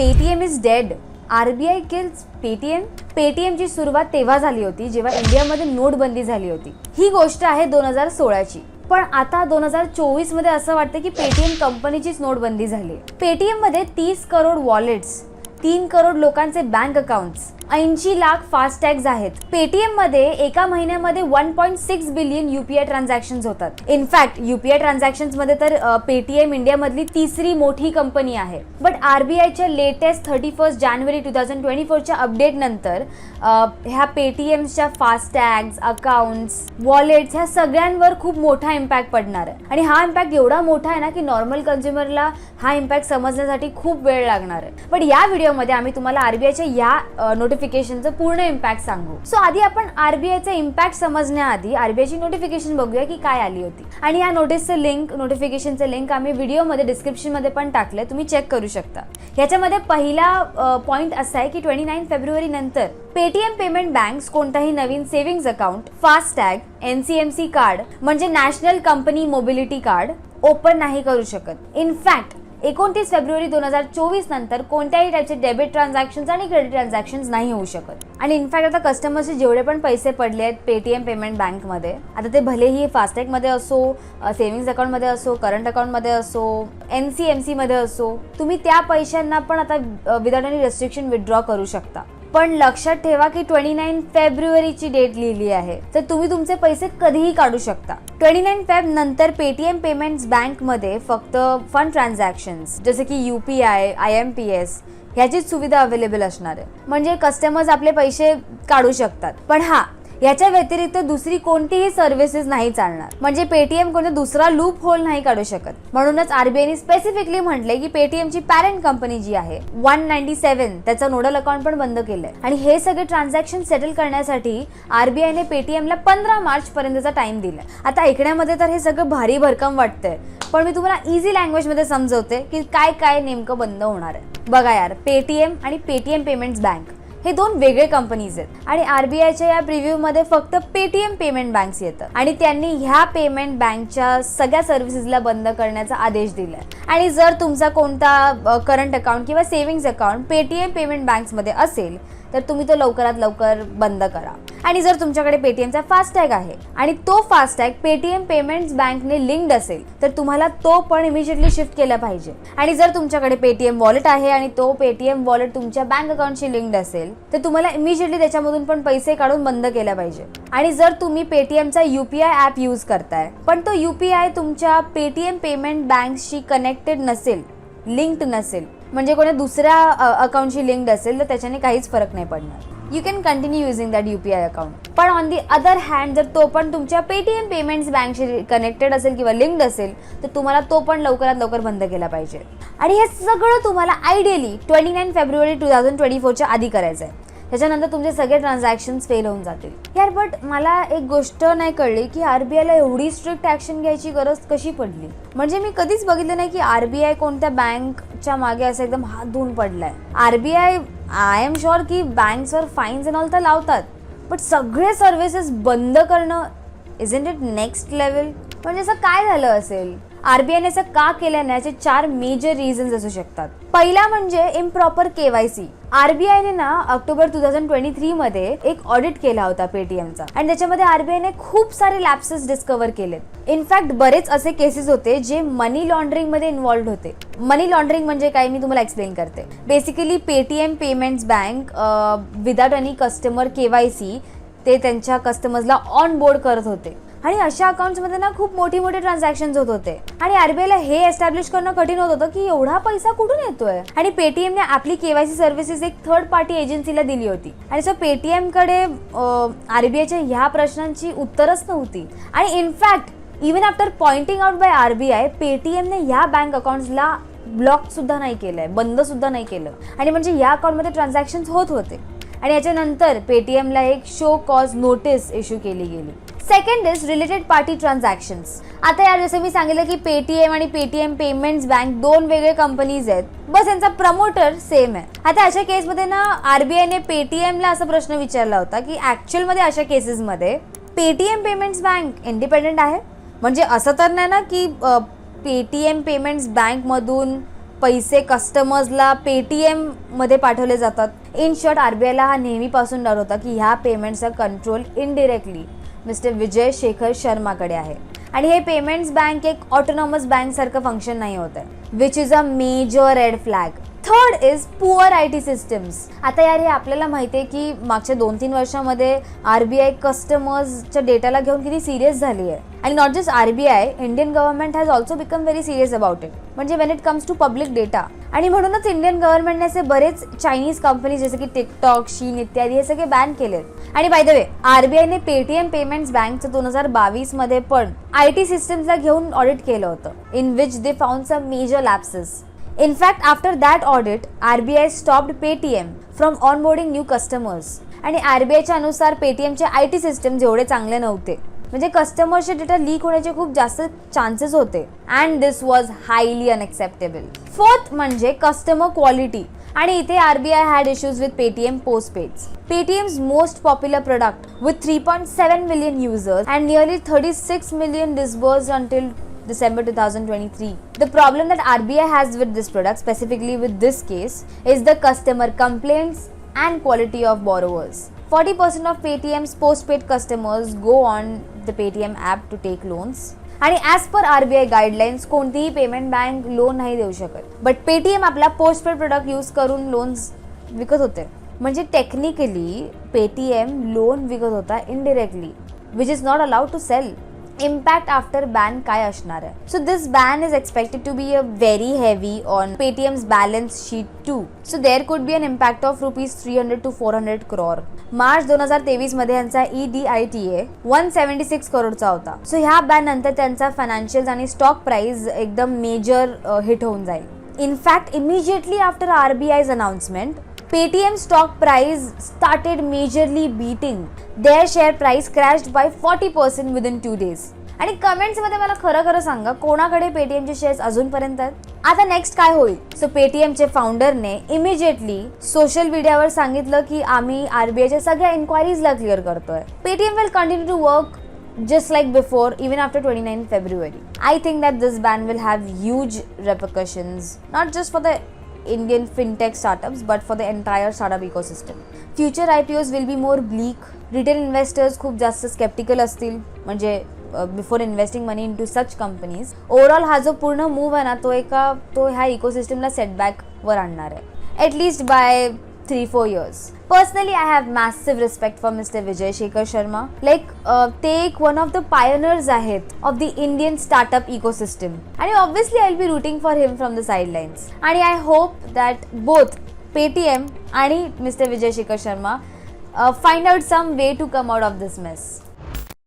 Paytm is dead RBI kills Paytm पेटीएमची सुरुवात तेव्हा झाली होती जेव्हा इंडियामध्ये नोटबंदी झाली होती. ही गोष्ट आहे दोन हजार सोळाची. पण आता दोन हजार चोवीसमध्ये असं वाटतं की पेटीएम कंपनीचीच नोटबंदी झाली पेटीएममध्ये तीस करोड वॉलेट्स तीन करोड लोकांचे बँक अकाउंट्स ऐंशी लाख फास्टॅग्स आहेत. पेटीएममध्ये एका महिन्यामध्ये one point six billion UPI transaction होतात. इनफॅक्ट युपीआय ट्रान्झॅक्शनमध्ये तर पेटीएम इंडियामधली तिसरी मोठी कंपनी आहे. बट आरबीआयच्या latest thirty first January two thousand twenty फोरच्या update नंतर ह्या पेटीएमच्या फास्टॅग्स अकाउंट्स वॉलेट्स ह्या सगळ्यांवर खूप मोठा इम्पॅक्ट पडणार आहे. आणि हा इम्पॅक्ट एवढा मोठा आहे ना की नॉर्मल कन्झ्युमरला हा इम्पॅक्ट समजण्यासाठी खूप वेळ लागणार आहे. पण या व्हिडिओमध्ये आम्ही तुम्हाला आरबीआयच्या या नोटिफिकेशनचं पूर्ण इम्पॅक्ट सांगू. सो आधी आपण आरबीआयचा इम्पॅक्ट समजण्याआधी आरबीआयची नोटिफिकेशन बघूया की काय आली होती. आणि या नोटीसचं लिंक नोटिफिकेशनचं लिंक आम्ही व्हिडिओमध्ये डिस्क्रिप्शनमध्ये पण टाकलंय. तुम्ही चेक करू शकता. ह्याच्यामध्ये पहिला पॉईंट असा आहे की ट्वेंटी नाईन फेब्रुवारी नंतर पेटीएम पेमेंट बँक्स कोणताही नवीन savings account FASTag NCMC card म्हणजे national company mobility card open नाही करू शकत. इनफॅक्ट एकोणतीस फेब्रुवारी दोन हजार चोवीस नंतर कोणत्याही टाईपचे डेबिट ट्रान्झॅक्शन आणि क्रेडिट ट्रान्झॅक्शन नाही होऊ शकत. आणि इनफॅक्ट आता कस्टमर्सचे जेवढे पण पैसे पडले आहेत पेटीएम पेमेंट बँकमध्ये आता ते भलेही फास्टॅगमध्ये असो सेव्हिंग्ज अकाउंटमध्ये असो करंट अकाउंटमध्ये असो एन सी एम सीमध्ये असो तुम्ही त्या पैशांना पण आता विदाउट एनी रेस्ट्रिक्शन विथड्रॉ करू शकता. पण लक्षात ठेवा की ट्वेंटी नाईन फेब्रुवारीची डेट लिहिली आहे. तर तुम्ही तुमचे पैसे कधीही काढू शकता. ट्वेंटी नाईन फेब नंतर पेटीएम पेमेंट्स बँकमध्ये फक्त फंड ट्रान्झॅक्शन्स जसे की U P I I M P S ह्याचीच सुविधा अवेलेबल असणार आहे. म्हणजे कस्टमर्स आपले पैसे काढू शकतात. पण हा याच्या व्यतिरिक्त दुसरी कोणतीही सर्व्हिसेस नाही चालणार. म्हणजे पेटीएम कोणी दुसरा लूप होल नाही काढू शकत. म्हणूनच आरबीआयने स्पेसिफिकली म्हटले की पेटीएमची पॅरेंट कंपनी जी आहे वन नाईन्टी सेव्हन त्याचं नोडल अकाउंट पण बंद केलंय. आणि हे सगळे ट्रान्झॅक्शन सेटल करण्यासाठी आरबीआयने पेटीएमला पंधरा मार्च पर्यंतचा टाइम दिलाय. आता ऐकण्यामध्ये तर हे सगळं भारी भरकम वाटतंय. पण मी तुम्हाला इझी लँग्वेजमध्ये समजवते की काय काय नेमकं बंद होणार आहे. बघा यार पेटीएम आणि पेटीएम पेमेंट्स बँक हे दोन वेगळे कंपनीज आहेत. आणि आरबीआयच्या या प्रिव्ह्यू मध्ये फक्त पेटीएम पेमेंट बँक्स येतं आणि त्यांनी ह्या पेमेंट बँकच्या सगळ्या सर्व्हिसेसला बंद करण्याचा आदेश दिलाय. आणि जर तुमचा कोणता करंट अकाउंट किंवा सेव्हिंग्स अकाउंट पेटीएम पेमेंट बँक्समध्ये असेल तर तुम्ही तो लवकरात लवकर बंद करा. आणि जर तुमच्याकडे पेटीएमचा फास्टॅग आहे आणि तो फास्टॅग पेटीएम पेमेंट्स बँकने लिंक्ड असेल तर तुम्हाला तो पण इमिजिएटली शिफ्ट केला पाहिजे. आणि जर तुमच्याकडे पेटीएम वॉलेट आहे आणि तो पेटीएम वॉलेट तुमच्या बँक अकाउंटशी लिंक्ड असेल तर तुम्हाला इमिजिएटली त्याच्यामधून पण पैसे काढून बंद केला पाहिजे. आणि जर तुम्ही पेटीएमचा युपीआय ॲप यूज करताय पण तो युपीआय तुमच्या पेटीएम पेमेंट बँकशी कनेक्टेड नसेल लिंक्ड नसेल म्हणजे कोणी दुसऱ्या अकाउंटशी लिंक्ड असेल तर त्याच्याने काहीच फरक नाही पडणार. You can continue using that U P I account पण ऑन दी अदर हँड जर तो पण तुमच्या पेटीएम पेमेंट्स बँकशी कनेक्टेड असेल किंवा लिंक्ड असेल तर तुम्हाला तो पण लवकरात लवकर बंद केला पाहिजे. आणि हे सगळं तुम्हाला ideally twenty nine February two thousand twenty फोरच्या आधी करायचं आहे त्याच्यानंतर तुमचे सगळे ट्रान्झॅक्शन्स फेल होऊन जातील. यार बट मला एक गोष्ट नाही कळली की आरबीआयला एवढी स्ट्रिक्ट ॲक्शन घ्यायची गरज कशी पडली? म्हणजे मी कधीच बघितलं नाही की आरबीआय कोणत्या बँकच्या मागे असं एकदम हात धुवून पडलाय. आरबीआय आय एम शुअर की बँक्सवर फाईन्स अँड ऑल तर लावतात बट सगळे सर्व्हिसेस बंद करणं इज इट नेक्स्ट लेवल म्हणजे असं काय झालं असेल? आरबीआयने असं का केल्याने याचे चार मेजर रिझन्स असू शकतात. पहिला म्हणजे इम्प्रॉपर केवायसी आरबीआयने ना October two thousand twenty three मध्ये एक ऑडिट केला होता पेटीएमचा. आणि त्याच्यामध्ये आरबीआयने खूप सारे लॅप्सेस डिस्कवर केलेत. इनफॅक्ट बरेच असे केसेस होते जे मनी लॉन्ड्रिंगमध्ये इन्व्हॉल्ड होते. मनी लॉन्ड्रिंग म्हणजे काय मी तुम्हाला एक्सप्लेन करते. Basically Paytm payments bank without any customer KYC ते त्यांच्या कस्टमर्सला ऑन बोर्ड करत होते. आणि अशा अकाउंट्समध्ये ना खूप मोठी मोठी ट्रान्झॅक्शन होत होते. आणि आरबीआयला हे एस्टॅब्लिश करणं कठीण होत होतं की एवढा पैसा कुठून येतोय? आणि पेटीएमने आपली केवायसी सर्व्हिसेस एक थर्ड पार्टी एजन्सीला दिली होती. आणि सो पेटीएमकडे आरबीआयच्या ह्या प्रश्नांची उत्तरच नव्हती. आणि in fact even after pointing out by RBI पेटीएमने ह्या बँक अकाउंट्सला ब्लॉक सुद्धा नाही केलंय बंद सुद्धा नाही केलं. आणि म्हणजे या अकाउंटमध्ये ट्रान्झॅक्शन होत होते. आणि याच्यानंतर पेटीएमला एक शो कॉज नोटीस इश्यू केली गेली. Second is related party transactions आता यार जसं मी सांगितलं की पेटीएम आणि पेटीएम पेमेंट्स बँक दोन वेगळे कंपनीज आहेत. बस यांचा प्रमोटर सेम आहे. आता अशा केसमध्ये ना आरबीआयने पेटीएमला असा प्रश्न विचारला होता की ॲक्च्युअलमध्ये अशा केसेसमध्ये पेटीएम पेमेंट्स बँक इंडिपेंडेंट आहे? म्हणजे असं तर नाही ना की पेटीएम पेमेंट्स बँकमधून पैसे कस्टमर्सला पेटीएममध्ये पाठवले जातात. इन शॉर्ट आरबीआयला हा नेहमीपासून डर होता की ह्या पेमेंटचा control indirectly mister Vijay Shekhar शर्माकडे आहे. आणि हे पेमेंट्स बँक एक ऑटोनॉमस बँकसारखं फंक्शन नाही होत आहे. Which is a major red flag third is poor I T systems आता यार हे आपल्याला माहिती आहे की मागच्या दोन तीन वर्षामध्ये आर बी आय कस्टमर्सच्या डेटाला घेऊन किती सिरियस झाली आहे. आणि not just R B I Indian government has also become very serious about it म्हणजे when it comes to public data आणि म्हणूनच इंडियन गव्हर्नमेंटने असे बरेच चायनीज कंपनी जसे की टिकटॉक शीन इत्यादी हे सगळे बॅन केलेत. आणि बाय द वे आरबीआयने पेटीएम पेमेंट्स बँकचं दोन हजार बावीसमध्ये पण आय टी सिस्टम्सला घेऊन ऑडिट केलं होतं in which they found some major lapses In fact, after that audit, RBI stopped Paytm from onboarding new customers. आणि आरबीआयच्या अनुसार पेटीएमचे आय टी सिस्टम जेवढे चांगले नव्हते. म्हणजे कस्टमरचे डेटा लीक होण्याचे खूप जास्त चान्सेस होते. And this was highly unacceptable fourth म्हणजे कस्टमर क्वालिटी आणि इथे R B I had issues with Paytm postpaid's Paytm's most popular product with three point seven million users and nearly thirty six million disburse until December 2023. The problem that RBI has with this product, specifically with this case, is the customer complaints and quality of borrowers. 40% of Paytm's postpaid customers go on the Paytm app to take loans. आणि as per R B I guidelines कोणतीही payment bank loan नाही देऊ शकत but Paytm आपला postpaid product use करून loans विकत होते म्हणजे टेक्निकली पेटीएम लोन विकत होता indirectly which is not allowed to sell impact after ban काय असणार आहे? So this ban is expected to be a very heavy on Paytm's balance sheet too so there could be an impact of rupees three hundred to four hundred crore March दोन हजार तेवीसमध्ये यांचा E D I T A one seventy six करोडचा होता. So ह्या ban नंतर त्यांचा financial आणि स्टॉक प्राइस एकदम मेजर हिट होऊन जाईल. In fact immediately after R B I's announcement Paytm stock price started majorly beating. Their share price crashed by 40% within two days. आणि कमेंट्समध्ये मला खरं खरं सांगा कोणाकडे पेटीएमचे शेअर्स अजूनपर्यंत आहेत आता नेक्स्ट काय होईल सो पेटीएमचे फाउंडरने इमिजिएटली सोशल मीडियावर सांगितलं की आम्ही आरबीआयच्या सगळ्या इन्क्वायरीजला क्लिअर करतोय Paytm will continue to work just like before, even after 29 February. I think that this ban will have huge repercussions, not just for the Indian fintech startups, but for the entire startup ecosystem. Future IPOs will be more bleak. Retail investors खूप जास्त sceptical असतील म्हणजे before investing money in to such companies overall हा जो पूर्ण move आहे ना तो एका तो ह्या इकोसिस्टमला सेटबॅकवर आणणार आहे at least by 3 4 years. Personally, I have massive respect for Mr. Vijay Shekhar Sharma. Like, uh, take one of the pioneers ahead of the Indian startup ecosystem. And obviously, I'll be rooting for him from the sidelines. And I hope that both Paytm and Mr. Vijay Shekhar Sharma uh, find out some way to come out of this mess.